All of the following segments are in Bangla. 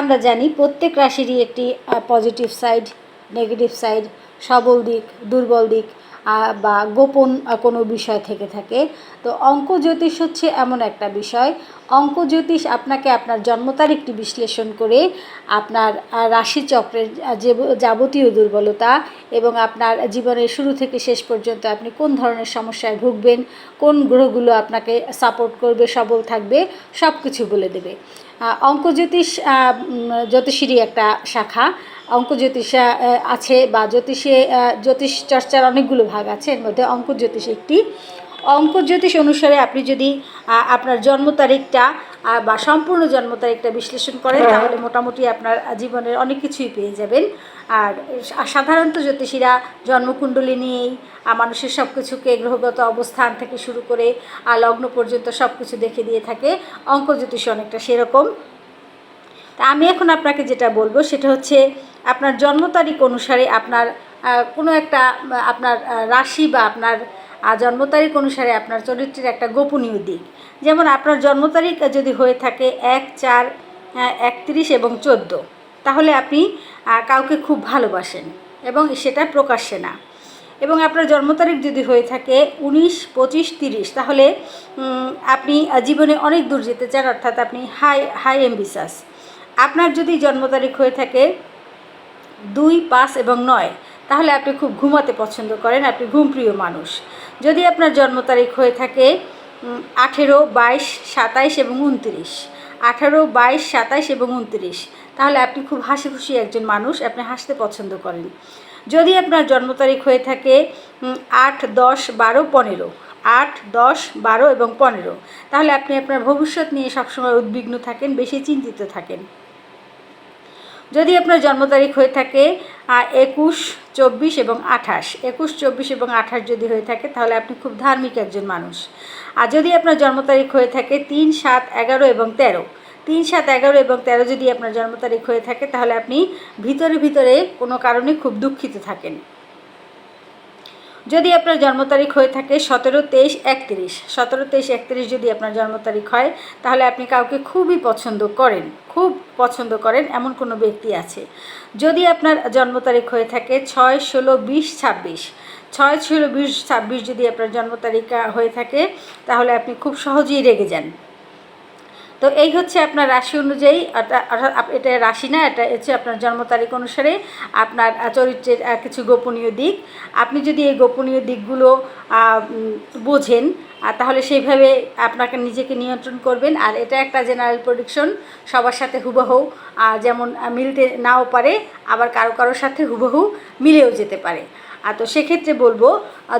আমরা জানি প্রত্যেক রাশিরই একটি পজিটিভ সাইড নেগেটিভ সাইড সবল দিক দুর্বল দিক। বা গোপন কোনো বিষয় থেকে থাকে। তো অঙ্ক জ্যোতিষ হচ্ছে এমন একটা বিষয়। অঙ্ক জ্যোতিষ আপনাকে আপনার জন্ম তারিখটি বিশ্লেষণ করে আপনার রাশিচক্রের যে, যাবতীয় দুর্বলতা এবং আপনার জীবনের শুরু থেকে শেষ পর্যন্ত আপনি কোন ধরনের সমস্যায় ভুগবেন, কোন গ্রহগুলো আপনাকে সাপোর্ট করবে, সবল থাকবে সব কিছু বলে দেবে। অঙ্ক জ্যোতিষ জ্যোতিষীরই একটা শাখা। অঙ্ক জ্যোতিষ আছে বা জ্যোতিষে জ্যোতিষ চর্চার অনেকগুলো ভাগ আছে। এর মধ্যে অঙ্ক জ্যোতিষ একটি। অঙ্ক জ্যোতিষ অনুসারে আপনি যদি আপনার জন্ম তারিখটা বা সম্পূর্ণ জন্ম তারিখটা বিশ্লেষণ করেন তাহলে মোটামুটি আপনার জীবনের অনেক কিছুই পেয়ে যাবেন। আর সাধারণত জ্যোতিষীরা জন্মকুণ্ডলী নিয়েই মানুষের সব কিছুকে গ্রহগত অবস্থান থেকে শুরু করে আহ, লগ্ন পর্যন্ত সব কিছু দেখে দিয়ে থাকে। অঙ্ক জ্যোতিষ অনেকটা সেরকম। তা আমি এখন আপনাকে যেটা বলব সেটা হচ্ছে আপনার জন্ম তারিখ অনুসারে আপনার কোনো একটা আপনার রাশি বা আপনার জন্ম তারিখ অনুসারে আপনার চরিত্রের একটা গোপনীয় দিক। যেমন আপনার জন্ম তারিখ যদি হয়ে থাকে এক চার একত্রিশ এবং চোদ্দ, তাহলে আপনি কাউকে খুব ভালোবাসেন এবং সেটা প্রকাশ্যে না। এবং আপনার জন্ম তারিখ যদি হয়ে থাকে উনিশ, পঁচিশ, তিরিশ, তাহলে আপনি জীবনে অনেক দূর যেতে চান, অর্থাৎ আপনি হাই হাই এম্বিসাস আপনার যদি জন্ম তারিখ হয়ে থাকে দুই, পাঁচ এবং নয়, তাহলে আপনি খুব ঘুমাতে পছন্দ করেন, আপনি ঘুমপ্রিয় মানুষ। যদি আপনার জন্ম তারিখ হয়ে থাকে আঠেরো, বাইশ, সাতাইশ এবং উনত্রিশ। আঠারো, বাইশ, সাতাইশ এবং উনত্রিশ, তাহলে আপনি খুব হাসি খুশি একজন মানুষ, আপনি হাসতে পছন্দ করেন। যদি আপনার জন্ম তারিখ হয়ে থাকে আট, দশ, বারো, পনেরো, আট, দশ, বারো এবং পনেরো, তাহলে আপনি আপনার ভবিষ্যৎ নিয়ে সবসময় উদ্বিগ্ন থাকেন, বেশি চিন্তিত থাকেন। যদি আপনার জন্ম তারিখ হয়ে থাকে একুশ, চব্বিশ এবং আঠাশ। একুশ, চব্বিশ এবং আঠাশ যদি হয়ে থাকে, তাহলে আপনি খুব ধার্মিক একজন মানুষ। আর যদি আপনার জন্ম তারিখ হয়ে থাকে তিন, সাত, এগারো এবং তেরো। তিন, সাত, এগারো এবং তেরো যদি আপনার জন্ম তারিখ হয়ে থাকে, তাহলে আপনি ভিতরে ভিতরে কোনো কারণে খুব দুঃখিত থাকেন। যদি আপনার জন্ম তারিখ হয়ে থাকে সতেরো, তেইশ, একত্রিশ। সতেরো, তেইশ, একত্রিশ যদি আপনার জন্ম তারিখ হয়, তাহলে আপনি কাউকে খুবই পছন্দ করেন। খুব পছন্দ করেন, এমন কোনো ব্যক্তি আছে। যদি আপনার জন্ম তারিখ হয়ে থাকে ছয় ষোলো বিশ ছাব্বিশ, ছয় ষোলো বিশ ছাব্বিশ যদি আপনার জন্ম তারিখ হয়ে থাকে, তাহলে আপনি খুব সহজেই রেগে যান। তো এই হচ্ছে আপনার রাশি অনুযায়ী অর্থাৎ এটা রাশি না, এটা হচ্ছে আপনার জন্ম তারিখ অনুসারে আপনার চরিত্রের কিছু গোপনীয় দিক। আপনি যদি এই গোপনীয় দিকগুলো বোঝেন তাহলে সেইভাবে আপনাকে নিজেকে নিয়ন্ত্রণ করবেন। আর এটা একটা জেনারেল প্রডিকশন সবার সাথে হুবহু যেমন মিলতে নাও পারে, আবার কারও কারোর সাথে হুবহু মিলেও যেতে পারে। আর তো সেক্ষেত্রে বলব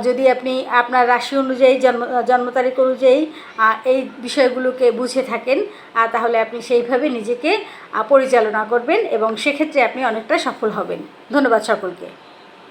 যদি আপনি আপনার রাশি অনুযায়ী জন্ম জন্ম তারিখ অনুযায়ী এই বিষয়গুলোকে বুঝে থাকেন তাহলে আপনি সেইভাবে নিজেকে পরিচালনা করবেন এবং সেক্ষেত্রে আপনি অনেকটা সফল হবেন। ধন্যবাদ সকলকে।